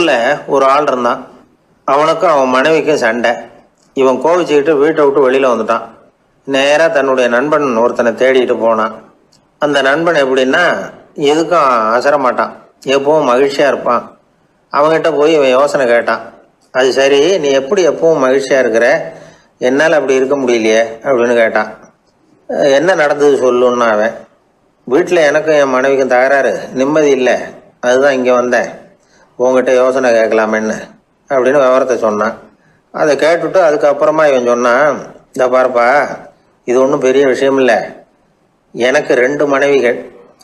ஊரில் ஒரு ஆள் இருந்தான். அவனுக்கும் அவன் மனைவிக்கும் சண்டை. இவன் கோவிச்சுக்கிட்டு வீட்டை விட்டு வெளியில் வந்துட்டான். நேராக தன்னுடைய நண்பன் ஒருத்தனை தேடிட்டு போனான். அந்த நண்பன் எப்படின்னா எதுக்கும் அசரமாட்டான் எப்பவும் மகிழ்ச்சியாக இருப்பான். அவன்கிட்ட போய் இவன் யோசனை கேட்டான். அது சரி நீ எப்படி எப்பவும் மகிழ்ச்சியாக இருக்கிற? என்னால் அப்படி இருக்க முடியலையே அப்படின்னு கேட்டான். என்ன நடந்தது சொல்லுன்னா அவன். வீட்டில் எனக்கும் என் மனைவிக்கும் தகராறு. நிம்மதி இல்லை. அதுதான் இங்கே வந்தேன். உங்ககிட்ட யோசனை கேட்கலாமேன்னு அப்படின்னு விவரத்தை சொன்னான். அதை கேட்டுட்டு அதுக்கப்புறமா இவன் சொன்னான் இந்த பாருப்பா இது ஒன்றும் பெரிய விஷயம் இல்லை. எனக்கு ரெண்டு மனைவிகள்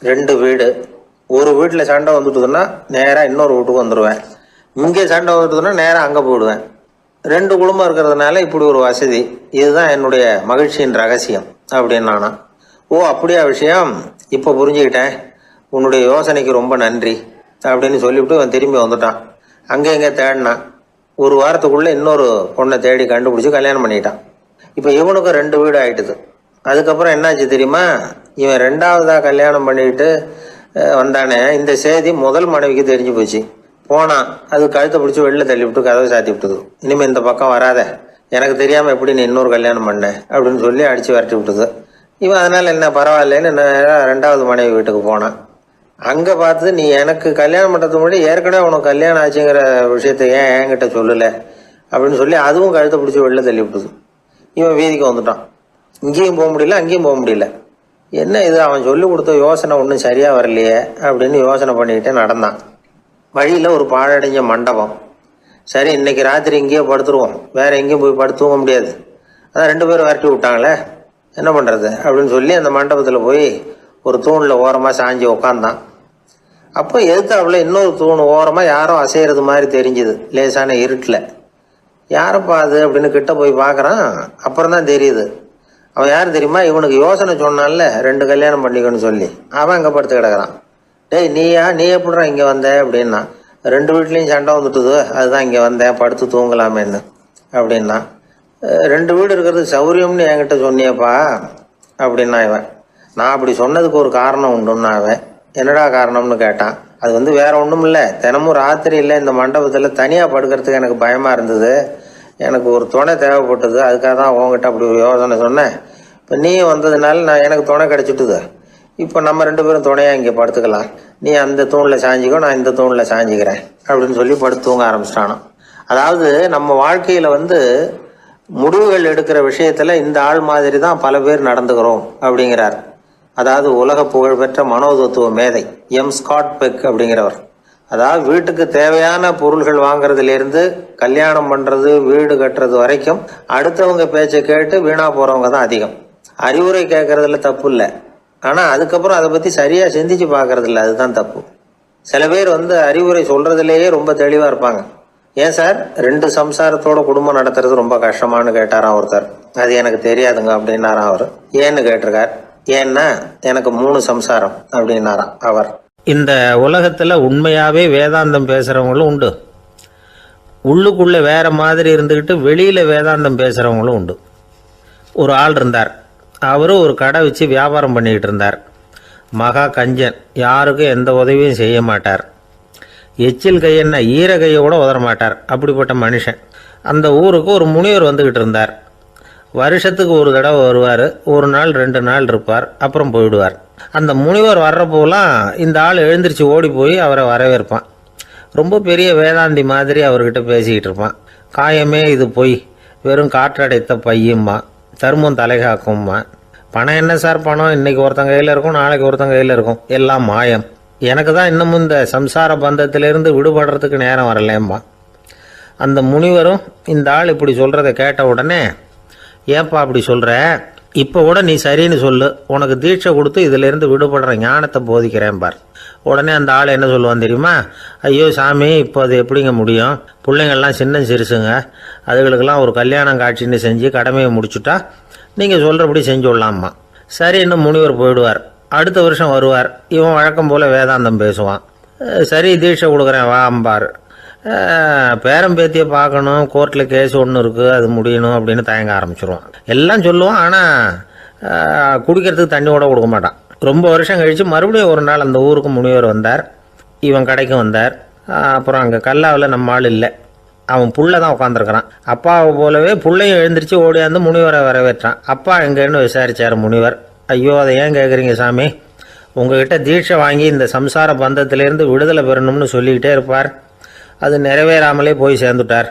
ரெண்டு வீடு. ஒரு வீட்டில் சண்டை வந்துட்டுதுன்னா நேராக இன்னொரு வீட்டுக்கு வந்துடுவேன் இங்கே சண்டை வந்துட்டுதுன்னா நேராக அங்கே போயிடுவேன். ரெண்டு குடும்பம் இருக்கிறதுனால இப்படி ஒரு வசதி. இதுதான் என்னுடைய மகிழ்ச்சியின் ரகசியம் அப்படின்னு நானா ஓ அப்படியா விஷயம்? இப்போ புரிஞ்சுக்கிட்டேன். உன்னுடைய யோசனைக்கு ரொம்ப நன்றி. அப்படின்னு சொல்லிவிட்டு அவன் திரும்பி வந்துட்டான். அங்கே எங்கே தேடினான். ஒரு வாரத்துக்குள்ளே இன்னொரு பொண்ணை தேடி கண்டுபிடிச்சி கல்யாணம் பண்ணிட்டான். இப்போ இவனுக்கும் ரெண்டு வீடு ஆயிட்டுது. அதுக்கப்புறம் என்னாச்சு தெரியுமா? இவன் ரெண்டாவதாக கல்யாணம் பண்ணிக்கிட்டு வந்தானே இந்த செய்தி முதல் மனைவிக்கு தெரிஞ்சு போச்சு. போனான். அது கழுத்தை பிடிச்சி வெளில தள்ளி விட்டு கதவை சாத்தி விட்டுது. இனிமேல் இந்த பக்கம் வராத. எனக்கு தெரியாமல் எப்படி நீ இன்னொரு கல்யாணம் பண்ண? அப்படின்னு சொல்லி அடித்து விரட்டி விட்டுது. இவன் அதனால் என்ன பரவாயில்லைன்னு நேரா ரெண்டாவது மனைவி வீட்டுக்கு போனான். அங்கே பார்த்து நீ எனக்கு கல்யாணம் பண்ணுறதுக்கு முன்னாடி ஏற்கனவே உனக்கு கல்யாணம் ஆச்சுங்கிற விஷயத்தை ஏன் என்கிட்ட சொல்லலை? அப்படின்னு சொல்லி அதுவும் கழுத்தை பிடிச்சி வெளில தள்ளி விட்டுது. இவன் வீதிக்கு வந்துட்டான். இங்கேயும் போக முடியல அங்கேயும் போக முடியல. என்ன இது? அவன் சொல்லி கொடுத்த யோசனை ஒன்றும் சரியாக வரலையே அப்படின்னு யோசனை பண்ணிக்கிட்டே நடந்தான். வழியில் ஒரு பாழடைஞ்ச மண்டபம். சரி இன்னைக்கு ராத்திரி இங்கேயே படுத்துருவோம். வேற எங்கேயும் போய் படுத்து முடியாது. அதான் ரெண்டு பேரும் விரட்டி விட்டாங்களே. என்ன பண்ணுறது அப்படின்னு சொல்லி அந்த மண்டபத்தில் போய் ஒரு தூணில் ஓரமாக சாஞ்சி உக்காந்தான். அப்போ எதிர்த்தாப்புல இன்னொரு தூண் ஓரமாக யாரும் அசைகிறது மாதிரி தெரிஞ்சுது. லேசான இருட்டில். யாரப்பா அது அப்படின்னு கிட்ட போய் பார்க்குறான் அப்புறம் தான் தெரியுது. அவன் யார் தெரியுமா? இவனுக்கு யோசனை சொன்னான்ல ரெண்டு கல்யாணம் பண்ணிக்கணும்னு சொல்லி. அவன் அங்கே படுத்து கிடக்குறான். டேய் நீயா? நீ எப்படிடா இங்கே வந்த? அப்படின்னா ரெண்டு வீட்லேயும் சண்டை வந்துட்டுது. அதுதான் இங்கே வந்தேன் படுத்து தூங்கலாமேன்னு. அப்படின்னா ரெண்டு வீடு இருக்கிறது சௌரியம்னு என்கிட்ட சொன்னியப்பா. அப்படின்னா இவன் நான் அப்படி சொன்னதுக்கு ஒரு காரணம் உண்டுன்னா அவன். என்னடா காரணம்னு கேட்டான். அது வந்து வேற ஒன்றும் இல்லை தினமும் ராத்திரி இல்லை இந்த மண்டபத்தில் தனியாக படுக்கிறதுக்கு எனக்கு பயமாக இருந்தது. எனக்கு ஒரு துணை தேவைப்பட்டது. அதுக்காக தான் உங்ககிட்ட அப்படி ஒரு யோசனை சொன்னேன். இப்போ நீ வந்ததுனால நான் எனக்கு துணை கிடச்சிட்டுது. இப்போ நம்ம ரெண்டு பேரும் துணையாக இங்கே படுத்துக்கலாம். நீ அந்த தூணில் சாஞ்சிக்கோ நான் இந்த தூணில் சாஞ்சிக்கிறேன் அப்படின்னு சொல்லி படுத்து தூங்க ஆரம்பிச்சிட்டானோ அதாவது நம்ம வாழ்க்கையில் வந்து முடிவுகள் எடுக்கிற விஷயத்தில் இந்த ஆள் மாதிரி தான் பல பேர் நடந்துக்கிறோம் அப்படிங்கிறார். அதாவது உலக புகழ்பெற்ற மனோதத்துவ மேதை எம். ஸ்காட் பெக் அப்படிங்கிறவர். அதாவது வீட்டுக்கு தேவையான பொருள்கள் வாங்குறதுலேருந்து கல்யாணம் பண்ணுறது வீடு கட்டுறது வரைக்கும் அடுத்தவங்க பேச்சை கேட்டு வீணாக போகிறவங்க தான் அதிகம். அறிவுரை கேட்கறதுல தப்பு இல்லை. ஆனால் அதுக்கப்புறம் அதை பற்றி சரியாக சிந்திச்சு பார்க்கறதில்ல அதுதான் தப்பு. சில பேர் வந்து அறிவுரை சொல்கிறதுலேயே ரொம்ப தெளிவாக இருப்பாங்க. ஏன் சார்? ரெண்டு சம்சாரத்தோட குடும்பம் நடத்துறது ரொம்ப கஷ்டமான்னு கேட்டாராம் ஒருத்தர். அது எனக்கு தெரியாதுங்க அப்படின்னாராம் அவர். ஏன்னு கேட்டிருக்கார். ஏன்னா எனக்கு மூணு சம்சாரம் அப்படின்னாராம் அவர். இந்த உலகத்தில் உண்மையாகவே வேதாந்தம் பேசுகிறவங்களும் உண்டு. உள்ளுக்குள்ளே வேறு மாதிரி இருந்துக்கிட்டு வெளியில் வேதாந்தம் பேசுகிறவங்களும் உண்டு. ஒரு ஆள் இருந்தார். அவரும் ஒரு கடை வச்சு வியாபாரம் பண்ணிக்கிட்டு இருந்தார். மகா கஞ்சன் யாருக்கும் எந்த உதவியும் செய்ய மாட்டார். எச்சில் கையென்ன ஈர கையை கூட உதற மாட்டார். அப்படிப்பட்ட மனுஷன். அந்த ஊருக்கு ஒரு முனிவர் வந்துக்கிட்டு இருந்தார். வருஷத்துக்கு ஒரு தடவை வருவார். ஒரு நாள் ரெண்டு நாள் இருப்பார். அப்புறம் போயிடுவார். அந்த முனிவர் வர்றப்போலாம் இந்த ஆள் எழுந்திரிச்சு ஓடி போய் அவரை வரவேற்பான். ரொம்ப பெரிய வேதாந்தி மாதிரி அவர்கிட்ட பேசிக்கிட்டு இருப்பான். காயமே இது பொய். வெறும் காற்றடைத்த பையும்மா. தருமம் தலைகாக்கும்மா. பணம் என்ன சார் பணம்? இன்னைக்கு ஒருத்தன் கையில் இருக்கும் நாளைக்கு ஒருத்தன் கையில் இருக்கும். எல்லாம் மாயம். எனக்கு தான் இன்னமும் இந்த சம்சார பந்தத்திலிருந்து விடுபடுறதுக்கு நேரம் வரலேம்மா. அந்த முனிவரும் இந்த ஆள் இப்படி சொல்கிறத கேட்ட உடனே ஏன்பா அப்படி சொல்கிற இப்போ கூட நீ சரின்னு சொல்லு. உனக்கு தீட்சை கொடுத்து இதிலேருந்து விடுபடுற ஞானத்தை போதிக்கிறேன் பார். உடனே அந்த ஆள் என்ன சொல்லுவான் தெரியுமா? ஐயோ சாமி இப்போ அது எப்படிங்க முடியும்? பிள்ளைங்கள்லாம் சின்ன சிறுசுங்க. அதுகளுக்கெல்லாம் ஒரு கல்யாணம் காட்சின்னு செஞ்சு கடமையை முடிச்சுட்டா நீங்கள் சொல்கிறபடி செஞ்சு விடலாமா சரி இன்னும் முனிவர் போயிடுவார். அடுத்த வருஷம் வருவார். இவன் வழக்கம் போல் வேதாந்தம் பேசுவான். சரி தீட்சை கொடுக்குறேன் வா அம்பார் அஹ் பேரன் பேத்தியை பார்க்கணும் கோர்ட்டில் கேஸ் ஒன்று இருக்குது அது முடியணும் அப்படின்னு தயங்க ஆரம்பிச்சிருவான் எல்லாம் சொல்லுவான் ஆனால் குடிக்கிறதுக்கு தண்ணி கூட கொடுக்க மாட்டான். ரொம்ப வருஷம் கழித்து மறுபடியும் ஒரு நாள் அந்த ஊருக்கு முனிவர் வந்தார். இவன் கடைக்கு வந்தார். அப்புறம் அங்கே கல்லாவில் நம்ம ஆள் இல்லை. அவன் புள்ள தான் உட்காந்துருக்கிறான் அப்பாவை போலவே புள்ளையும் எழுந்திரிச்சு ஓடியாந்து முனிவரை வரவேற்றான். அப்பா எங்கேன்னு விசாரித்தார் முனிவர். ஐயோ அதை ஏன் கேட்குறீங்க சாமி? உங்ககிட்ட தீட்சை வாங்கி இந்த சம்சார பந்தத்திலேருந்து விடுதலை பெறணும்னு சொல்லிக்கிட்டே இருப்பார். அது நிறைவேறாமலே போய் சேர்ந்துட்டார்.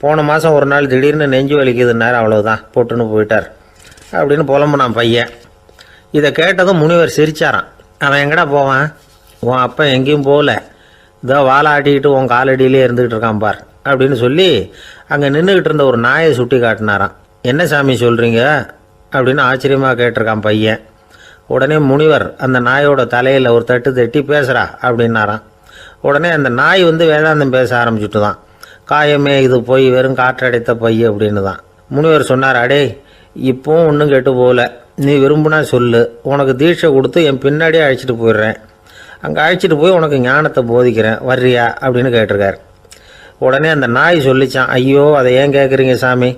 போன மாதம் ஒரு நாள் திடீர்னு நெஞ்சு வலிக்குதுன்னார் அவ்வளோதான் போட்டுன்னு போயிட்டார். அப்படின்னு புலம்புனான் பையன். இதை கேட்டதும் முனிவர் சிரிச்சாரான் அவன் எங்கடா போவான்? உன் அப்பா எங்கேயும் போகல. இதோ வாழை ஆட்டிக்கிட்டு உன் காலடியிலே இருந்துக்கிட்டு இருக்கான் பார் அப்படின்னு சொல்லி அங்கே நின்றுக்கிட்டு இருந்த ஒரு நாயை சுட்டி காட்டினாராம். என்ன சாமி சொல்கிறீங்க அப்படின்னு ஆச்சரியமாக கேட்டிருக்கான் பையன். உடனே முனிவர் அந்த நாயோட தலையில் ஒரு தட்டு தட்டி பேசுகிறா அப்படின்னாராம். உடனே அந்த நாய் வந்து வேதாந்தம் பேச ஆரம்பிச்சுட்டு தான் காயமே இது போய் வெறும் காற்றடைத்த பை அப்படின்னு தான் முனிவர் சொன்னார் அடே இப்போவும் ஒன்றும் கெட்டு போகல. நீ விரும்புனா சொல்லு. உனக்கு தீட்சை கொடுத்து என் பின்னாடியே அழைச்சிட்டு போயிடுறேன். அங்கே அழைச்சிட்டு போய் உனக்கு ஞானத்தை போதிக்கிறேன். வர்றியா? அப்படின்னு கேட்டிருக்கார். உடனே அந்த நாய் சொல்லிச்சான் ஐயோ அதை ஏன் கேட்குறீங்க சாமி?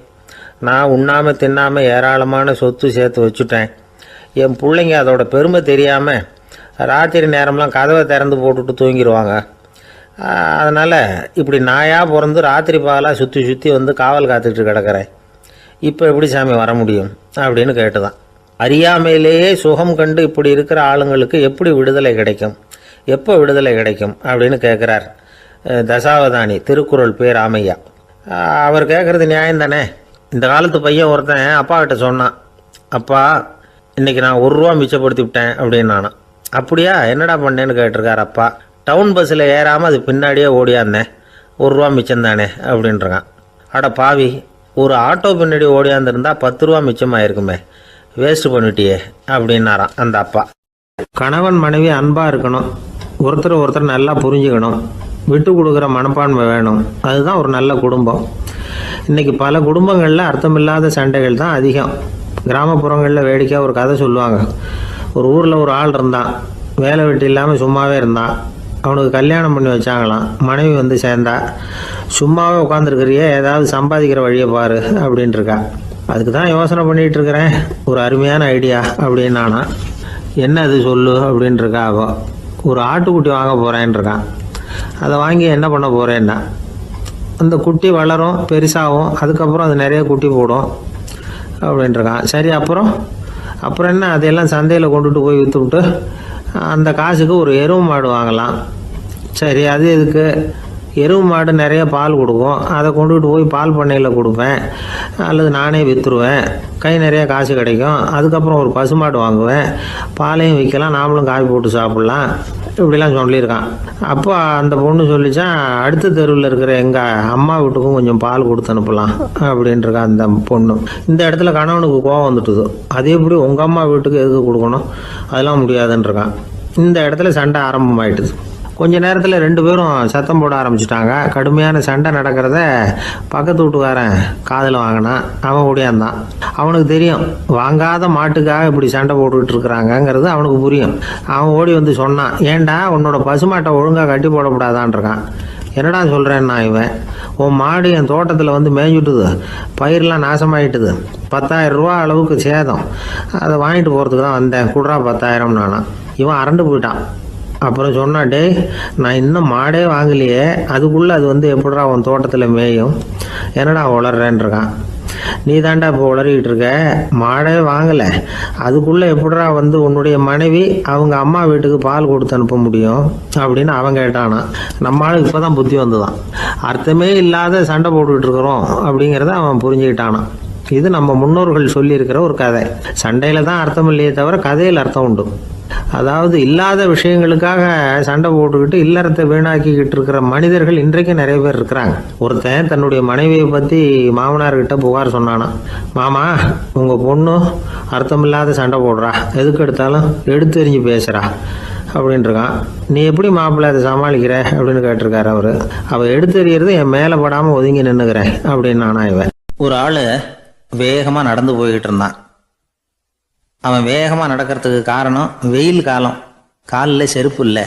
நான் உண்ணாமல் தின்னாமல் ஏராளமான சொத்து சேர்த்து வச்சுட்டேன். என் பிள்ளைங்க அதோட பெருமை தெரியாமல் ராத்திரி நேரம்லாம் கதவை திறந்து போட்டுட்டு தூங்கிடுவாங்க அதனால் இப்படி நாயாக பிறந்து ராத்திரி பகலாக சுற்றி சுற்றி வந்து காவல் காத்துக்கிட்டு கிடக்கிறேன். இப்போ எப்படி சாமி வர முடியும்? அப்படின்னு கேட்டுதான். அறியாமையிலேயே சுகம் கண்டு இப்படி இருக்கிற ஆளுங்களுக்கு எப்படி விடுதலை கிடைக்கும்? எப்போ விடுதலை கிடைக்கும்? அப்படின்னு கேட்குறார் தசாவதானி திருக்குறள் பேர் ஆமையா. அவர் கேட்குறது நியாயம் தானே? இந்த காலத்து பையன் ஒருத்தன் அப்பா கிட்ட சொன்னான் அப்பா இன்னைக்கு நான் ஒரு ரூபா மிச்சப்படுத்தி விட்டேன் அப்படின்னு நானாம் அப்படியா? என்னடா பண்ணேன்னு கேட்டிருக்கார் அப்பா. டவுன் பஸ்ஸில் ஏறாமல் அது பின்னாடியே ஓடியாந்தேன் ஒரு ரூபா மிச்சம் தானே அப்படின்றான். அட பாவி ஒரு ஆட்டோ பின்னாடி ஓடியாந்துருந்தா பத்து ரூபா மிச்சமாயிருக்குமே. வேஸ்ட் பண்ணிட்டியே அப்படின்னாராம் அந்த அப்பா. கணவன் மனைவி அன்பாக இருக்கணும். ஒருத்தர் ஒருத்தர் நல்லா புரிஞ்சுக்கணும். விட்டு கொடுக்குற மனப்பான்மை வேணும். அதுதான் ஒரு நல்ல குடும்பம். இன்னைக்கு பல குடும்பங்களில் அர்த்தமில்லாத சண்டைகள் தான் அதிகம். கிராமப்புறங்களில் வேடிக்கையாக ஒரு கதை சொல்லுவாங்க. ஒரு ஊரில் ஒரு ஆள் இருந்தான் வேலை வெட்டி இல்லாமல் சும்மாவே இருந்தான் அவனுக்கு கல்யாணம் பண்ணி வச்சாங்களாம் மனைவி வந்து சேர்ந்தா சும்மாவே உட்காந்துருக்கிறியே ஏதாவது சம்பாதிக்கிற வழியை பாரு அப்படின்ட்டுருக்கா அதுக்கு தான் யோசனை பண்ணிகிட்டு இருக்கிறேன். ஒரு அருமையான ஐடியா அப்படின்னு நானா என்ன அது சொல்லு அப்படின்ட்டு இருக்கா. ஒரு ஆட்டுக்குட்டி வாங்க போகிறேன்னு இருக்கான் அதை வாங்கி என்ன பண்ண போகிறேன்னா அந்த குட்டி வளரும் பெருசாகும் அதுக்கப்புறம் அது நிறைய குட்டி போடும் அப்படின்ட்டுருக்கான் சரி அப்புறம்? அப்புறம் என்ன அதையெல்லாம் சந்தையில் கொண்டுட்டு போய் விற்றுவிட்டு அந்த காசுக்கு ஒரு எருவு மாடு வாங்கலாம். சரி அது எதுக்கு? எருவு மாடு நிறைய பால் கொடுக்கும். அதை கொண்டுகிட்டு போய் பால் பண்ணையில் கொடுப்பேன். அல்லது நானே விற்றுருவேன் கை நிறைய காசு கிடைக்கும். அதுக்கப்புறம் ஒரு பசுமாடு வாங்குவேன். பாலையும் விற்கலாம். நாமளும் காய் போட்டு சாப்பிட்லாம். இப்படிலாம் சொல்லியிருக்கான். அப்போ அந்த பொண்ணு சொல்லிச்சான் அடுத்த தெருவில் இருக்கிற எங்கள் அம்மா வீட்டுக்கும் கொஞ்சம் பால் கொடுத்து அனுப்பலாம். அப்படின்ட்டுருக்கா அந்த பொண்ணு. இந்த இடத்துல கணவனுக்கு கோவம் வந்துட்டுது. அது எப்படி உங்கள் அம்மா வீட்டுக்கு எதுக்கு கொடுக்கணும்? அதெல்லாம் முடியாதுன்றிருக்கான் இந்த இடத்துல சண்டை ஆரம்பமாயிட்டுது. கொஞ்ச நேரத்தில் ரெண்டு பேரும் சத்தம் போட ஆரம்பிச்சிட்டாங்க. கடுமையான சண்டை நடக்கிறத பக்கத்து வீட்டுக்காரன் காதில் வாங்கினான் அவன் ஓடியாந்தான் அவனுக்கு தெரியும் வாங்காத மாட்டுக்காக இப்படி சண்டை போட்டுக்கிட்டு இருக்கிறாங்கங்கிறது அவனுக்கு புரியும். அவன் ஓடி வந்து சொன்னான் ஏன்டா உன்னோட பசுமாட்டை ஒழுங்காக கட்டி போடக்கூடாதான்னு இருக்கான். என்னடா சொல்கிறேன்னா இவன்? உன் மாடு என் தோட்டத்தில் வந்து மேய்ஞ்சுட்டுது. பயிரெலாம் நாசமாயிட்டுது. பத்தாயிரம் ரூபா அளவுக்கு சேதம். அதை வாங்கிட்டு போகிறதுக்கு தான் வந்தேன். குடுறா பத்தாயிரம் நானா இவன் அரண்டு போயிட்டான். அப்புறம் சொன்னாட்டே நான் இன்னும் மாடே வாங்கலையே. அதுக்குள்ளே அது வந்து எப்படா உன் தோட்டத்தில் மேயும்? என்னடா உளறேன்னு இருக்கான் நீ தாண்டா இப்போ உளறிக்கிட்டு இருக்க? மாடே வாங்கலை. அதுக்குள்ளே எப்படிடா வந்து உன்னுடைய மனைவி அவங்க அம்மா வீட்டுக்கு பால் கொடுத்து அனுப்ப முடியும்? அப்படின்னு அவன் கேட்டானா. நம்ம ஆளுக்கு இப்போ தான் புத்தி வந்துதான். அர்த்தமே இல்லாத சண்டை போட்டுக்கிட்டு இருக்கிறோம் அப்படிங்கிறத அவன் புரிஞ்சுக்கிட்டானான் இது நம்ம முன்னோர்கள் சொல்லியிருக்கிற ஒரு கதை. சண்டையில் தான் அர்த்தம் இல்லையே தவிர கதையில் அர்த்தம் உண்டு. அதாவது இல்லாத விஷயங்களுக்காக சண்டை போட்டுக்கிட்டு இல்லறத்தை வீணாக்கிக்கிட்டு இருக்கிற மனிதர்கள் இன்றைக்கு நிறைய பேர் இருக்கிறாங்க. ஒருத்தன் தன்னுடைய மனைவியை பற்றி மாமனார்கிட்ட புகார் சொன்னானா மாமா உங்கள் பொண்ணு அர்த்தமில்லாத சண்டை போடுறா. எதுக்கு எடுத்தாலும் எடுத்தெறிஞ்சு பேசுகிறா அப்படின்ட்டுருக்கான் நீ எப்படி மாப்பிள்ளை அதை சமாளிக்கிற? அப்படின்னு கேட்டிருக்காரு அவர். அவள் எடுத்தெறியறது என் மேலே படாமல் ஒதுங்கி நின்றுக்கிறேன் அப்படின்னு நானா இவன். ஒரு ஆள் வேகமாக நடந்து போய்கிட்டு இருந்தான். அவன் வேகமாக நடக்கிறதுக்கு காரணம் வெயில் காலம். காலில் செருப்பு இல்லை.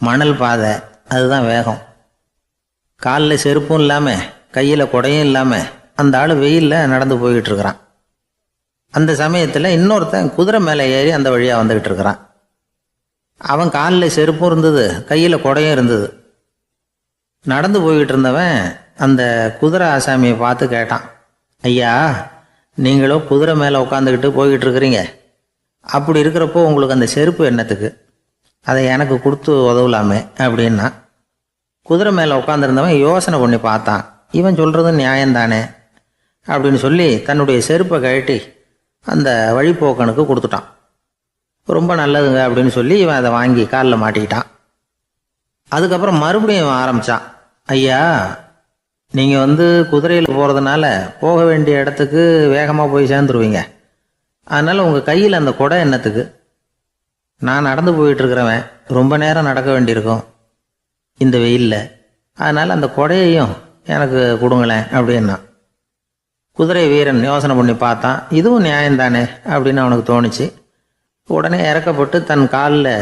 மணல் பாதை. அதுதான் வேகம். காலில் செருப்பும் இல்லாமல் கையில் குடையும் இல்லாமல் அந்த ஆள் வெயிலில் நடந்து போய்கிட்டு இருக்கிறான். அந்த சமயத்தில் இன்னொருத்தன் குதிரை மேலே ஏறி அந்த வழியாக வந்துக்கிட்டு இருக்கிறான். அவன் காலில் செருப்பும் இருந்தது கையில் குடையும் இருந்தது. நடந்து போய்கிட்டு இருந்தவன் அந்த குதிரை ஆசாமியை பார்த்து கேட்டான் ஐயா நீங்களும் குதிரை மேலே உட்காந்துக்கிட்டு போய்கிட்டு இருக்கிறீங்க அப்படி இருக்கிறப்போ உங்களுக்கு அந்த செருப்பு என்னத்துக்கு? அதை எனக்கு கொடுத்து உதவலாமே அப்படின்னா. குதிரை மேலே உட்காந்துருந்தவன் யோசனை பண்ணி பார்த்தான். இவன் சொல்கிறது நியாயம்தானே? அப்படின்னு சொல்லி தன்னுடைய செருப்பை கழட்டி அந்த வழிபோக்கனுக்கு கொடுத்துட்டான். ரொம்ப நல்லதுங்க அப்படின்னு சொல்லி இவன் அதை வாங்கி காலில் மாட்டிக்கிட்டான். அதுக்கப்புறம் மறுபடியும் இவன் ஆரம்பித்தான் ஐயா நீங்கள் வந்து குதிரையில் போகிறதுனால போக வேண்டிய இடத்துக்கு வேகமாக போய் சேர்ந்துருவீங்க. அதனால் உங்கள் கையில் அந்த குடை என்னத்துக்கு? நான் நடந்து போயிட்டு இருக்கிறவன் ரொம்ப நேரம் நடக்க வேண்டியிருக்கும். இந்த வெயிலில். அதனால் அந்த கொடையையும் எனக்கு கொடுங்களேன் அப்படின்னா. குதிரை வீரன் யோசனை பண்ணி பார்த்தான். இதுவும் நியாயம்தானே அப்படின்னு அவனுக்கு தோணுச்சு. உடனே இறக்கப்பட்டு தன் காலில்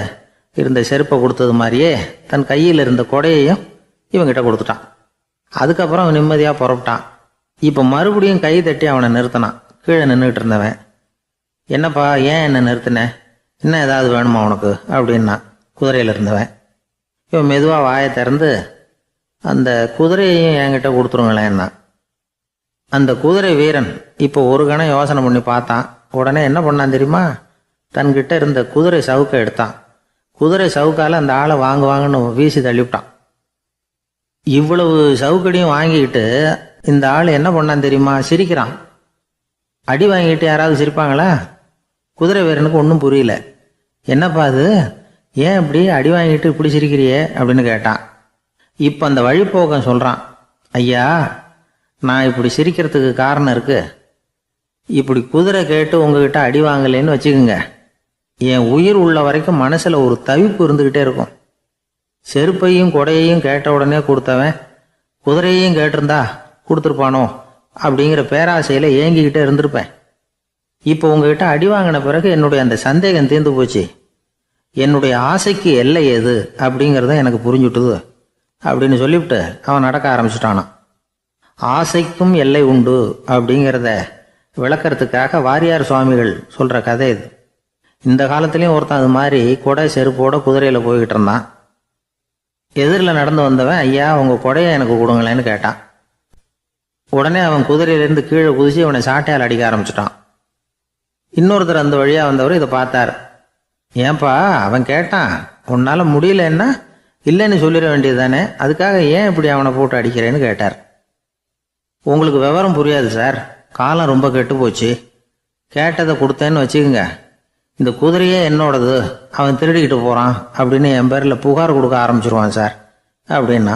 இருந்த செருப்பை கொடுத்தது மாதிரியே தன் கையில் இருந்த கொடையையும் இவங்கிட்ட கொடுத்துட்டான். அதுக்கப்புறம் அவன் நிம்மதியாக புறப்பட்டான். இப்போ மறுபடியும் கை தட்டி அவனை நிறுத்தினான். கீழே நின்றுட்டு இருந்தவன் என்னப்பா ஏன் என்னை நிறுத்தின? இன்னும் ஏதாவது வேணுமா உனக்கு? அப்படின்னா குதிரையில் இருந்தவன் இவன் மெதுவாக வாயை திறந்து அந்த குதிரையையும் என்கிட்ட கொடுத்துருங்களேன்னா அந்த குதிரை வீரன் இப்போ ஒரு கணம் யோசனை பண்ணி பார்த்தான். உடனே என்ன பண்ணான் தெரியுமா? தன்கிட்ட இருந்த குதிரை சவுக்கை எடுத்தான். குதிரை சவுக்கால் அந்த ஆளை வாங்குவாங்கன்னு வீசி தள்ளிவிட்டான். இவ்வளவு சவுக்கடியும் வாங்கிக்கிட்டு இந்த ஆள் என்ன பண்ணான் தெரியுமா? சிரிக்கிறான். அடி வாங்கிட்டு யாராவது சிரிப்பாங்களா? குதிரை வீரனுக்கு ஒன்றும் புரியல. என்னப்பா அது? ஏன் இப்படி அடி வாங்கிட்டு இப்படி சிரிக்கிறியே? அப்படின்னு கேட்டான். இப்போ அந்த வழிப்போக்கன் சொல்கிறான் ஐயா நான் இப்படி சிரிக்கிறதுக்கு காரணம் இருக்கு. இப்படி குதிரை கேட்டு உங்ககிட்ட அடி வாங்கலைன்னு வச்சுக்கோங்க. என் உயிர் உள்ள வரைக்கும் மனசில் ஒரு தவிப்பு இருந்துக்கிட்டே இருக்கும். செருப்பையும் கொடையையும் கேட்ட உடனே கொடுத்தவன் குதிரையையும் கேட்டிருந்தா கொடுத்துருப்பானோ? அப்படிங்கிற பேராசையில் ஏங்கிக்கிட்டே இருந்திருப்பேன். இப்போ உங்ககிட்ட அடி வாங்கின பிறகு என்னுடைய அந்த சந்தேகம் தீர்ந்து போச்சு. என்னுடைய ஆசைக்கு எல்லை எது அப்படிங்கிறத எனக்கு புரிஞ்சுட்டுது அப்படின்னு சொல்லிவிட்டு அவன் நடக்க ஆரம்பிச்சிட்டானான். ஆசைக்கும் எல்லை உண்டு அப்படிங்கிறத விளக்கறதுக்காக வாரியார் சுவாமிகள் சொல்கிற கதை இது. இந்த காலத்துலேயும் ஒருத்தன் அது மாதிரி கொடை செருப்போட குதிரையில் போய்கிட்டு இருந்தான். எதிரில் நடந்து வந்தவன் ஐயா உங்கள் கொடையை எனக்கு கொடுங்களேன்னு கேட்டான். உடனே அவன் குதிரையிலேருந்து கீழே குதிச்சு அவனை சாட்டையால் அடிக்க ஆரம்பிச்சிட்டான். இன்னொருத்தர் அந்த வழியாக வந்தவர் இதை பார்த்தார். ஏன்பா அவன் கேட்டான் உன்னால் முடியலன்னா இல்லைன்னு சொல்லிட வேண்டியது தானே? அதுக்காக ஏன் இப்படி அவனை போட்டு அடிக்கிறேன்னு கேட்டார். உங்களுக்கு விவரம் புரியாது சார். காலம் ரொம்ப கெட்டு போச்சு. கேட்டதை கொடுத்தேன்னு வச்சுக்கோங்க. இந்த குதிரையே என்னோடது. அவன் திருடிக்கிட்டு போகிறான் அப்படின்னு என் பேரில் புகார் கொடுக்க ஆரம்பிச்சிருவான் சார். அப்படின்னா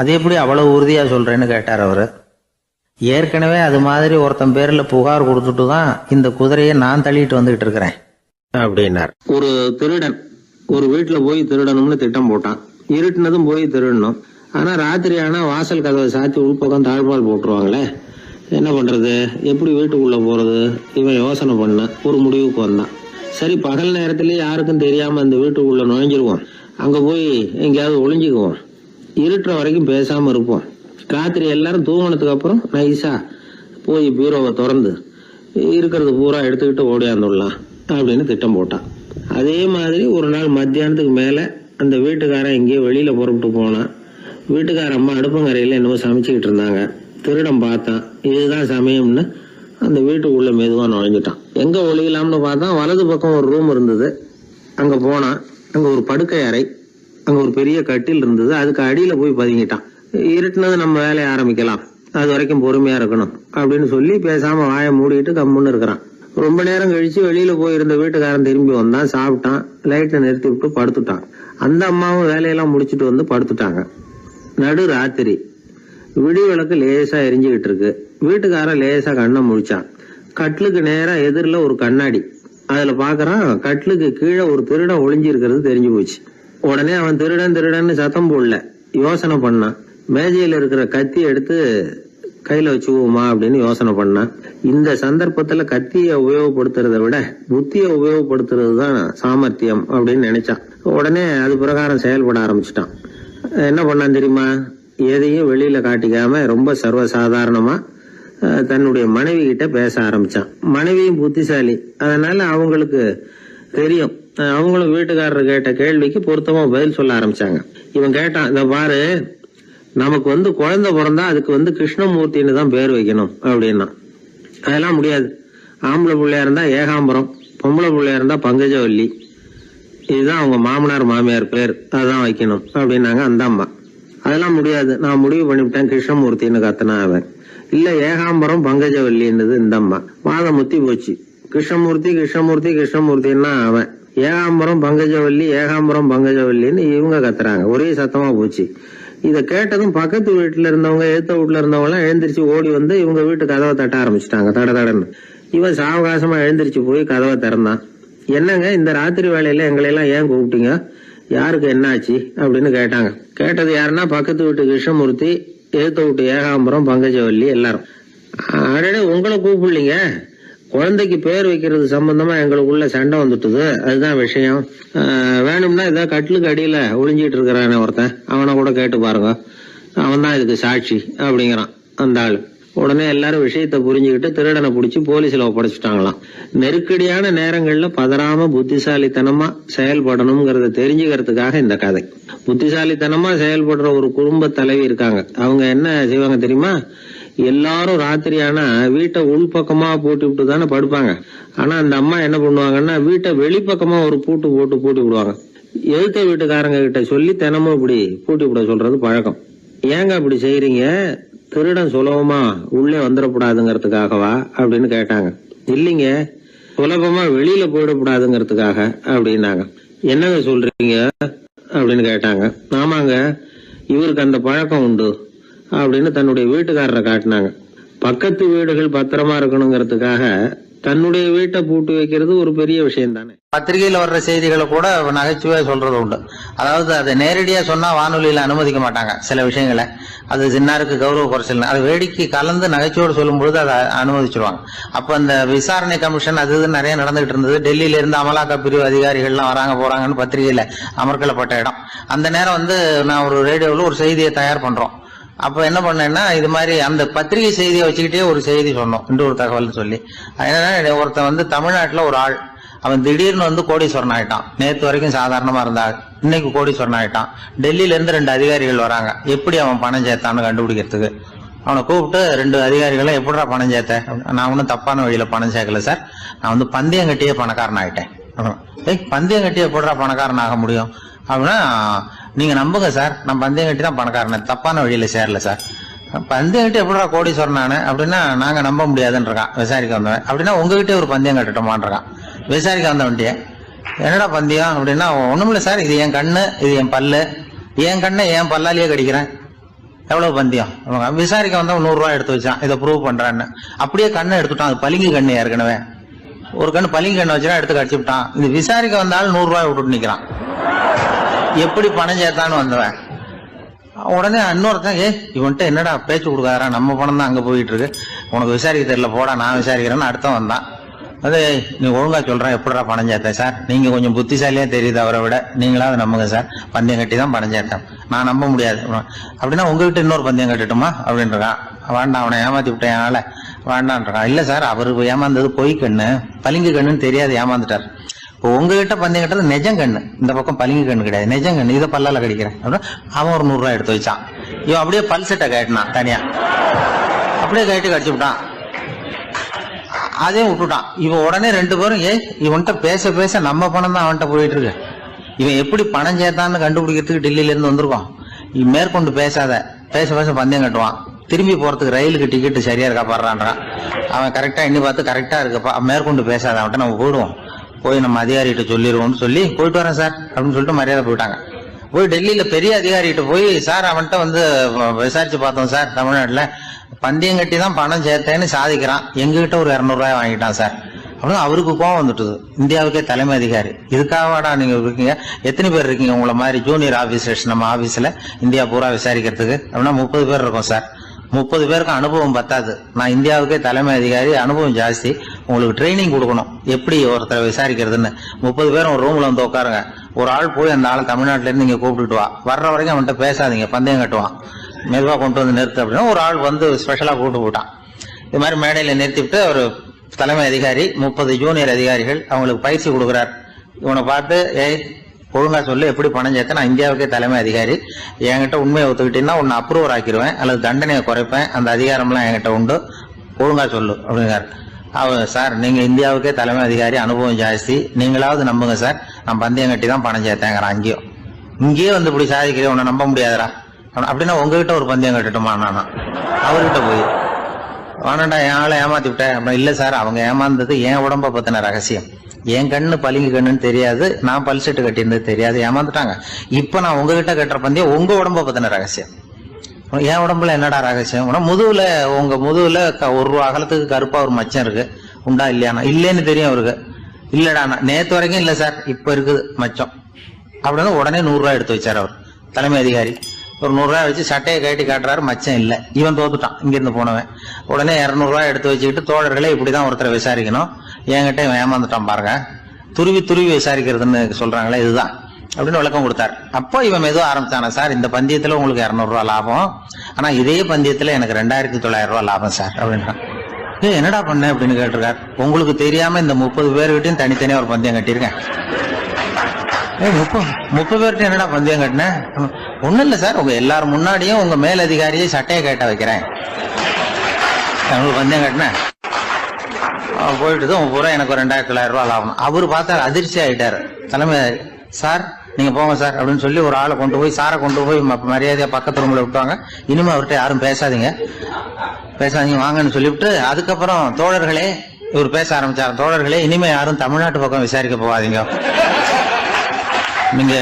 அது எப்படி அவ்வளோ உறுதியாக சொல்கிறேன்னு கேட்டார் அவர். ஏற்கனவே அது மாதிரி ஒருத்தன் பேரில் புகார் கொடுத்துட்டு தான் இந்த குதிரையை நான் தள்ளிட்டு வந்துகிட்டு இருக்கிறேன். அப்படின்னார். ஒரு திருடன் ஒரு வீட்டில் போய் திருடணும்னு திட்டம் போட்டான். இருட்டுனதும் போய் திருடணும். ஆனால் ராத்திரி ஆனால் வாசல் கதவை சாத்தி உள்பக்கம் தாழ்பால் போட்டுருவாங்களே. என்ன பண்ணுறது எப்படி வீட்டுக்குள்ளே போகிறது இவன் யோசனை பண்ண ஒரு முடிவுக்கு வந்தான். சரி பகல் நேரத்தில் யாருக்கும் தெரியாமல் அந்த வீட்டுக்குள்ளே நுழைஞ்சிருவோம். அங்கே போய் எங்கேயாவது ஒளிஞ்சுக்குவோம். இருட்டுற வரைக்கும் பேசாமல் இருப்போம். ராத்திரி எல்லாரும் தூங்கினதுக்கு அப்புறம் நைஸாக போய் பீரோவை திறந்து இருக்கிறது பூரா எடுத்துக்கிட்டு ஓடியாந்துடலாம் அப்படின்னு திட்டம் போட்டான். அதே மாதிரி ஒரு நாள் மத்தியானத்துக்கு மேலே அந்த வீட்டுக்காரன் எங்கேயோ வெளியில் புறப்பட்டு போனான். வீட்டுக்கார அம்மா அடுப்பங்கரையில் என்னவோ சமைச்சிக்கிட்டு இருந்தாங்க. திருடம் பார்த்தான் இதுதான் சமயம்னு அந்த வீட்டுக்குள்ள மெதுவாக நுழைஞ்சிட்டான். எங்கே ஒழியலாம்னு பார்த்தா வலது பக்கம் ஒரு ரூம் இருந்தது. அங்கே போனான் அங்கே ஒரு படுக்கை அறை அங்கே ஒரு பெரிய கட்டில் இருந்தது. அதுக்கு அடியில் போய் பதுங்கிட்டான். இருட்டுனது நம்ம வேலையை ஆரம்பிக்கலாம். அது வரைக்கும் பொறுமையாக இருக்கணும் அப்படின்னு சொல்லி பேசாமல் வாயை மூடிட்டு கம்முன்னு இருக்கிறான். ரொம்ப நேரம் கழிச்சு வெளியில் போயிருந்த வீட்டுக்காரன் திரும்பி வந்தான் சாப்பிட்டான் லைட்டை நிறுத்தி விட்டு படுத்துட்டான். அந்த அம்மாவும் வேலையெல்லாம் முடிச்சிட்டு வந்து படுத்துட்டாங்க. நடு ராத்திரி. விடி விளக்கு லேசா எரிஞ்சுக்கிட்டு இருக்கு. வீட்டுக்காரன் லேசா கண்ணை முழிச்சான். கட்லுக்கு நேரா எதிரில் ஒரு கண்ணாடி. அதுல பாக்குறான் கட்லுக்கு கீழே ஒரு திருடன் ஒளிஞ்சிருக்கிறது தெரிஞ்சு போச்சு. உடனே அவன் திருடன் திருடன்னு சத்தம் போடல. யோசனை பண்ணான். மேஜையில் இருக்கிற கத்தி எடுத்து கையில வச்சுக்குவோமா அப்படின்னு யோசனை பண்ணான். இந்த சந்தர்ப்பத்துல கத்தியை உபயோகப்படுத்துறதை விட புத்தியை உபயோகப்படுத்துறது தான் சாமர்த்தியம் அப்படின்னு நினைச்சான். உடனே அது பிரகாரம் செயல்பட ஆரம்பிச்சிட்டான். என்ன பண்ணான் தெரியுமா? எதையும் வெளியில் காட்டிக்காம ரொம்ப சர்வசாதாரணமாக தன்னுடைய மனைவி கிட்ட பேச ஆரம்பிச்சான். மனைவியும் புத்திசாலி. அதனால அவங்களுக்கு தெரியும். அவங்களும் வீட்டுக்காரர் கேட்ட கேள்விக்கு பொருத்தமா பதில் சொல்ல ஆரம்பிச்சாங்க. இவன் கேட்டான் இந்த பாரு நமக்கு வந்து குழந்தை பிறந்தா அதுக்கு வந்து கிருஷ்ணமூர்த்தின்னு தான் பேர் வைக்கணும் அப்படின்னா. அதெல்லாம் முடியாது. ஆம்பளை பிள்ளையா இருந்தா ஏகாம்பரம் பொம்பளை பிள்ளையா இருந்தா பங்கஜவல்லி. இதுதான் அவங்க மாமனார் மாமியார் பேர். அதான் வைக்கணும் அப்படின்னாங்க அந்த அம்மா. அதெல்லாம் முடியாது. நான் முடிவு பண்ணிவிட்டேன். கிருஷ்ணமூர்த்தின்னு கத்தனா அவன் இல்ல ஏகாம்பரம் பங்கஜவல்லின்றது இந்த அம்மா. வாதம் முத்தி போச்சு. கிருஷ்ணமூர்த்தி கிருஷ்ணமூர்த்தி கிருஷ்ணமூர்த்தின்னா அவன். ஏகாம்பரம் பங்கஜவல்லி ஏகாம்பரம் பங்கஜவல்லின்னு இவங்க கத்துறாங்க. ஒரே சத்தமா போச்சு. இதை கேட்டதும் பக்கத்து வீட்டுல இருந்தவங்க எழுத்த வீட்டுல இருந்தவங்க எல்லாம் எழுந்திரிச்சு ஓடி வந்து இவங்க வீட்டு கதவை தட்ட ஆரம்பிச்சிட்டாங்க. தட தடன்னு. இவன் சாவகாசமா எழுந்திரிச்சு போய் கதவை திறந்தான். என்னங்க இந்த ராத்திரி வேலையில எங்களை எல்லாம் ஏன் கூப்பிட்டீங்க? யாருக்கு என்னாச்சு அப்படின்னு கேட்டாங்க. கேட்டது யாருன்னா பக்கத்து வீட்டு கிருஷ்ணமூர்த்தி எழுத்த வீட்டு ஏகாம்பரம் பங்கஜவல்லி எல்லாரும். அடடே உங்களை கூப்பிடலீங்க. குழந்தைக்கு பேர் வைக்கிறது சம்பந்தமா எங்களுக்குள்ள சண்டை வந்துட்டுது. அதுதான் விஷயம். வேணும்னா இதை கட்டிலுக்கு அடியில் ஒளிஞ்சிட்டு இருக்கிறானே ஒருத்தன். அவனை கூட கேட்டு பாருங்க. அவன் தான் இதுக்கு சாட்சி அப்படிங்கிறான் அந்த ஆள். உடனே எல்லாரும் விஷயத்தை புரிஞ்சுக்கிட்டு திருடனை பிடிச்சி போலீஸ்ல ஒப்படைச்சிட்டாங்களாம். நெருக்கடியான நேரங்கள்ல பதறாம புத்திசாலித்தனமா செயல்படணுங்கிறத தெரிஞ்சுக்கிறதுக்காக இந்த கதை. புத்திசாலித்தனமா செயல்படுற ஒரு குடும்ப தலைவி இருக்காங்க. அவங்க என்ன செய்வாங்க தெரியுமா? எல்லாரும் ராத்திரி ஆனா வீட்டை உள்பக்கமா போட்டு விட்டு தானே படுப்பாங்க. ஆனா அந்த அம்மா என்ன பண்ணுவாங்கன்னா வீட்டை வெளிப்பக்கமா ஒரு பூட்டு போட்டு பூட்டி விடுவாங்க. எழுத்த வீட்டுக்காரங்க கிட்ட சொல்லி தினமும் இப்படி பூட்டி விட சொல்றது பழக்கம். ஏங்க அப்படி செய்யறீங்க திருடன் சுலபமா உள்ளே வந்துடக்கூடாதுங்கிறதுக்காகவா அப்படின்னு கேட்டாங்க. இல்லைங்க சுலபமா வெளியில போயிடக்கூடாதுங்கிறதுக்காக அப்படின்னாங்க. என்னங்க சொல்றீங்க? அப்படின்னு கேட்டாங்க. ஆமாங்க இவருக்கு அந்த பழக்கம் உண்டு அப்படின்னு தன்னுடைய வீட்டுக்காரரை காட்டினாங்க. பக்கத்து வீடுகள் பத்திரமா இருக்கணுங்கிறதுக்காக தன்னுடைய வீட்டை பூட்டி வைக்கிறது ஒரு பெரிய விஷயம் தானே பத்திரிகையில வர்ற செய்திகளை கூட நகைச்சுவையா சொல்றது உண்டு. அதாவது அதை நேரடியா சொன்னா வானொலியில அனுமதிக்க மாட்டாங்க சில விஷயங்களை. அது சின்னாருக்கு கௌரவ குறைச்சல் அது வேடிக்கை கலந்து நகைச்சுவோடு சொல்லும் பொழுது அதை அனுமதிச்சிருவாங்க. அப்ப அந்த விசாரணை கமிஷன் அது இது நிறைய நடந்துகிட்டு இருந்தது. டெல்லியில இருந்து அமலாக்க பிரிவு அதிகாரிகள்லாம் வராங்க போறாங்கன்னு பத்திரிகையில அமர்க்கலப்பட்ட இடம். அந்த நேரம் வந்து நான் ஒரு ரேடியோவில் ஒரு செய்தியை தயார் பண்றோம். அப்ப என்ன பண்ணேன்னா இது மாதிரி அந்த பத்திரிகை செய்தியை வச்சுக்கிட்டே ஒரு செய்தி சொன்னோம் இன்னொரு தகவல் சொல்லி. என்னன்னா ஒருத்தன் வந்து தமிழ்நாட்டுல ஒரு ஆள். அவன் திடீர்னு வந்து கோடீஸ்வரன் ஆயிட்டான். நேற்று வரைக்கும் சாதாரணமா இருந்தா இன்னைக்கு கோடீஸ்வரன் ஆயிட்டான். டெல்லியில இருந்து ரெண்டு அதிகாரிகள் வராங்க. எப்படி அவன் பணம் சேர்த்தான்னு கண்டுபிடிக்கிறதுக்கு? அவனை கூப்பிட்டு ரெண்டு அதிகாரிகளும் எப்படிடா பணம் சேர்த்த? நான் ஒன்றும் தப்பான வழியில பணம் சேர்க்கல சார். நான் வந்து பந்தயம் கட்டியே பணக்காரன் ஆயிட்டேன் அப்புறம், ஏய் பந்தயம் கட்டியே எப்படிடா பணக்காரன் ஆக முடியும்? அப்படின்னா நீங்க நம்புங்க சார் நான் பந்தயம் கட்டி தான் பணக்காரன். தப்பான வழியில சேரல சார் பந்தயம் கட்டி எப்படிடா கோடீஸ்வரன் நான்? அப்படின்னா நாங்க நம்ப முடியாதுன்றிருக்கான் விசாரிக்க வந்தவன். அப்படின்னா உங்ககிட்ட ஒரு பந்தயம் கட்டட்டோமான்றான் விசாரிக்க வந்தவன்ட்டியே என்னடா பந்தயம்? அப்படின்னா ஒண்ணுமில்ல சார் இது என் கண்ணு இது என் பல்லு. என் கண்ணை என் பல்லாலேயே கடிக்கிறேன். எவ்வளவு பந்தயம்? விசாரிக்க வந்தவன் நூறு ரூபாய் எடுத்து வச்சான். இதை ப்ரூவ் பண்றான்னு. அப்படியே கண்ணை எடுத்துட்டான். அது பளிங்கு கண்ணு ஏற்கனவே. ஒரு கண்ணு பளிங்கு கண்ணை வச்சுனா எடுத்து கடிச்சு விட்டான். இது விசாரிக்க வந்தாலும் நூறு ரூபாய் விட்டுட்டு நிக்கிறான். எப்படி பணம் சேர்த்தான்னு வந்தவன். உடனே இன்னொருத்தன் ஏ இவன்ட்ட என்னடா பேச்சு கொடுக்காரா நம்ம பணம் தான் அங்கே போயிட்டு இருக்கு. உனக்கு விசாரிக்க தெரியல போடா நான் விசாரிக்கிறேன்னு அடுத்தவன் வந்தான். அது நீ ஒழுங்கா சொல்றேன் எப்படிடா பணம் சேர்த்தேன் சார்? நீங்க கொஞ்சம் புத்திசாலியா தெரியுது அவரை விட. நீங்களாவது நம்புங்க சார். பந்தயம் கட்டி தான் பணம் சேர்த்தேன். நான் நம்ப முடியாது. அப்படின்னா உங்ககிட்ட இன்னொரு பந்தயம் கட்டட்டுமா? அப்படின்றான். வேண்டாம் அவனை ஏமாத்தி விட்டேன் என்னால. வேண்டான்றான் இல்ல சார் அவரு ஏமாந்தது பொய் கண்ணு. பளிங்கு கண்ணுன்னு தெரியாது ஏமாந்துட்டார். இப்போ உங்ககிட்ட பந்தயம் கட்டுறது நெஜம் கண்ணு. இந்த பக்கம் பளிங்கு கண்ணு கிடையாது. நெஜம் கண்ணு. இதை பல்லால கடிக்கிறேன். அப்படின்னா அவன் ஒரு நூறுரூவா எடுத்து வச்சான். இவன் அப்படியே பல்செட்டை கட்டினான் தனியா. அப்படியே கட்டி கடிச்சு விட்டான். அதையும் விட்டுட்டான். இவன் உடனே ரெண்டு பேரும் ஏய் இவன்கிட்ட பேச பேச நம்ம பணம் தான் அவன்கிட்ட போயிட்டு இருக்கு. இவன் எப்படி பணம் சேர்த்தான்னு கண்டுபிடிக்கிறதுக்கு டெல்லியில இருந்து வந்திருக்கோம் இவன் மேற்கொண்டு பேசாத பேச பேச பந்தயம் கட்டுவான். திரும்பி போறதுக்கு ரயிலுக்கு டிக்கெட் சரியா இருக்கா பாடுறான்றான். அவன் கரெக்டா எண்ணி பார்த்து கரெக்டா இருக்குப்பா. மேற்கொண்டு பேசாத அவன்கிட்ட நம்ம போயிடுவோம். போய் நம்ம அதிகாரிகிட்ட சொல்லிடுவோம்னு சொல்லி போயிட்டு வரேன் சார் அப்படின்னு சொல்லிட்டு மரியாதை போயிட்டாங்க. போய் டெல்லியில பெரிய அதிகாரிகிட்ட போய் சார் அவன்கிட்ட வந்து விசாரிச்சு பார்த்தோம் சார் தமிழ்நாட்டில். பந்தயம் கட்டி தான் பணம் சேர்த்தேன்னு சாதிக்கிறான். எங்ககிட்ட ஒரு இரநூறுவாய் வாங்கிட்டான் சார். அப்படின்னு அவருக்கு கோவம் வந்துட்டுது. இந்தியாவுக்கே தலைமை அதிகாரி. இதுக்காகவாடா நீங்க இருக்கீங்க? எத்தனை பேர் இருக்கீங்க உங்களை மாதிரி? ஜூனியர் ஆபீசர்ஸ் நம்ம ஆபீஸ்ல இந்தியா பூரா விசாரிக்கிறதுக்கு. அப்படின்னா முப்பது பேர் இருக்கோம் சார். முப்பது பேருக்கு அனுபவம் பத்தாது. நான் இந்தியாவுக்கே தலைமை அதிகாரி அனுபவம் ஜாஸ்தி. உங்களுக்கு ட்ரைனிங் கொடுக்கணும். எப்படி ஒருத்தரை விசாரிக்கிறதுன்னு. முப்பது பேரும் ஒரு ரூம்ல வந்து உட்காருங்க. ஒரு ஆள் போய் அந்த ஆள் தமிழ்நாட்டிலேருந்து இங்கே கூப்பிட்டுட்டு வா. வர்ற வரைக்கும் அவன்கிட்ட பேசாதீங்க. பந்தயம் கட்டுவான். மெதுவாக கொண்டு வந்து நிறுத்து அப்படின்னா ஒரு ஆள் வந்து ஸ்பெஷலாக கூப்பிட்டு போட்டான். இது மாதிரி மேடையில் நிறுத்திவிட்டு ஒரு தலைமை அதிகாரி முப்பது ஜூனியர் அதிகாரிகள் அவங்களுக்கு பயிற்சி கொடுக்குறார். இவனை பார்த்து ஏய் ஒழுங்கா சொல்லு எப்படி பணம் சேர்க்க நான் இந்தியாவுக்கே தலைமை அதிகாரி. என்கிட்ட உண்மையை ஒத்துக்கிட்டீங்கன்னா உன்னை அப்ரூவர் ஆக்கிடுவேன் அல்லது தண்டனையை குறைப்பேன் அந்த அதிகாரம்லாம் என்கிட்ட உண்டு. ஒழுங்கா சொல்லு அப்படிங்கிறார். அவர் சார் நீங்க இந்தியாவுக்கே தலைமை அதிகாரி அனுபவம் ஜாஸ்தி. நீங்களாவது நம்புங்க சார். நான் பந்தயம் கட்டி தான் பணம் சேர்த்தேங்கிறேன் அங்கேயும் இங்கேயே வந்து இப்படி சாதிக்கிறேன் உன்னை நம்ப முடியாதுடா. அப்படின்னா உங்ககிட்ட ஒரு பந்தயம் கட்டட்டுமா நானா? அவர்கிட்ட போய். வேணாண்டா என் ஆளை ஏமாத்தி விட்டேன் அப்படின்னா இல்ல சார் அவங்க ஏமாந்தது என் உடம்ப பத்தின ரகசியம். என் கண்ணு பளிங்கு கண்ணுன்னு தெரியாது நான் பல் செட்டு கட்டியிருந்தது தெரியாது ஏமாந்துட்டாங்க. இப்ப நான் உங்ககிட்ட கட்டுற பந்தயம் உங்க உடம்ப பத்தின ரகசியம். என் உடம்புல என்னடா ரகசியம்? உனக்கு முதுகுல உங்க முதுகுல க- ஒரு அகலத்துக்கு கருப்பா ஒரு மச்சம் இருக்கு. உண்டா இல்லையானா? இல்லைன்னு தெரியும் அவருக்கு. இல்லடா நேத்து வரைக்கும் இல்ல சார் இப்ப இருக்குது மச்சம். அப்படின்னு உடனே நூறு ரூபாய் எடுத்து வச்சார் அவர் தலைமை அதிகாரி. ஒரு நூறுரூவா வச்சு சட்டையை கட்டி காட்டுறாரு மச்சம் இல்ல. இவன் தோத்துட்டான் இங்கிருந்து போனவன். உடனே இரநூறுவா எடுத்து வச்சுக்கிட்டு தோழர்களே இப்படிதான் ஒருத்தரை விசாரிக்கணும். என்கிட்ட ஏமாந்துட்டான் பாருங்க. துருவி துருவி விசாரிக்கிறதுன்னு சொல்றாங்களே இதுதான். அப்படின்னு விளக்கம் கொடுத்தார். அப்போ இவன் எதுவும் ஆரம்பிச்சானா சார் இந்த பந்தயத்துல உங்களுக்கு இரநூறுவா லாபம். ஆனா இதே பந்தயத்துல எனக்கு ரெண்டாயிரத்தி தொள்ளாயிரம் ரூபா லாபம் சார் அப்படின்றான். ஏ என்னடா பண்ண? அப்படின்னு கேட்டிருக்காரு. உங்களுக்கு தெரியாம இந்த முப்பது பேர்கிட்டையும் தனித்தனியா ஒரு பந்தயம் கட்டியிருக்கேன். ஏய் முப்பது முப்பது பேர்கிட்ட என்னடா பந்தயம் கட்டினேன் ஒண்ணும் இல்லை சார். உங்க எல்லாரும் முன்னாடியும் உங்க மேல் அதிகாரியை சட்டையை கேட்ட வைக்கிறேன். உங்களுக்கு பந்தயம் கட்டினேன் போயிட்டு தான் பூரா எனக்கு ஒரு ரெண்டாயிரத்தி தொள்ளாயிரம் ரூபாய் லாபம். அவர் பார்த்தா அதிர்ச்சி ஆகிட்டார் தலைமை சார் நீங்க போங்க சார் அப்படின்னு சொல்லி ஒரு ஆளை கொண்டு போய் சாரை கொண்டு போய் ம- மரியாதையா பக்கத்து ரூம்ல விட்டாங்க இனிமே அவர்கிட்ட யாரும் பேசாதீங்க. பேசாதீங்க வாங்கன்னு சொல்லிவிட்டு அதுக்கப்புறம் தோழர்களே இவர் பேச ஆரம்பிச்சார். தோழர்களே இனிமே யாரும் தமிழ்நாட்டு பக்கம் விசாரிக்க போகாதீங்க. நீங்க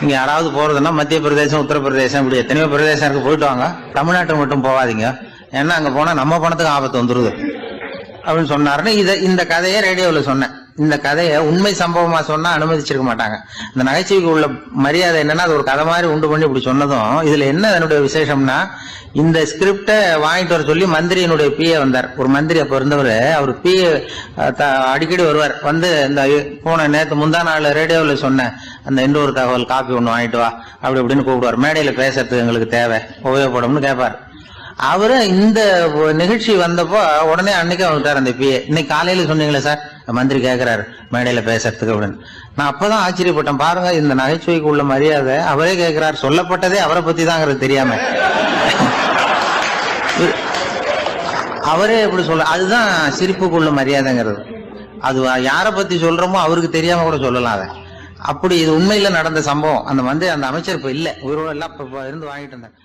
நீங்க யாராவது போறதுன்னா மத்திய பிரதேசம் உத்தரப்பிரதேசம் இப்படி எத்தனையோ பிரதேசம் இருக்கு போயிட்டு வாங்க. தமிழ்நாட்டுக்கு மட்டும் போகாதீங்க. ஏன்னா அங்க போனா நம்ம பணத்துக்கு ஆபத்து வந்துருது. அப்படின்னு சொன்னாருன்னு இதை இந்த கதையை ரேடியோவில் சொன்னேன். இந்த கதையை உண்மை சம்பவமா சொன்னா அனுமதிச்சிருக்க மாட்டாங்க. இந்த நகைச்சுவைக்கு உள்ள மரியாதை என்னன்னா அது ஒரு கதை மாதிரி உண்டு பண்ணி இப்படி சொன்னதும் இதுல என்ன அதனுடைய விசேஷம்னா இந்த ஸ்கிரிப்டை வாங்கிட்டு வர சொல்லி மந்திரியினுடைய பிஏ வந்தார். ஒரு மந்திரி அப்போ இருந்தவர் அவர் பிஏ அடிக்கடி வருவார். வந்து இந்த போன நேற்று முந்தா நாள் ரேடியோவில் சொன்னேன் அந்த இன்னொரு தகவல் காப்பி ஒன்று வாங்கிட்டு வா அப்படி இப்படின்னு கூப்பிடுவார். மேடையில் பேசுறதுக்கு எங்களுக்கு தேவை. உபயோகப்படும்னு கேட்பார் அவரு இந்த நிகழ்ச்சி வந்தப்போ உடனே அன்னைக்கு வந்துட்டார் அந்த பிஏ இன்னைக்கு காலையில சொன்னீங்களே சார் மந்திரி கேட்கிறாரு மேடையில பேசுறதுக்கு அப்படின்னு. நான் அப்பதான் ஆச்சரியப்பட்டேன். பாருங்க இந்த நகைச்சுவைக்கு உள்ள மரியாதை அவரே கேட்கிறார் சொல்லப்பட்டதே அவரை பத்தி தாங்கிறது தெரியாம. அவரே எப்படி சொல்ல அதுதான் சிரிப்புக்குள்ள மரியாதைங்கிறது. அது யாரை பத்தி சொல்றோமோ அவருக்கு தெரியாம கூட சொல்லலாம் அதை. அப்படி இது உண்மையில நடந்த சம்பவம். அந்த வந்து அந்த அமைச்சர் இப்ப இல்ல. உயிரோட எல்லாம் இருந்து வாங்கிட்டு இருந்தேன்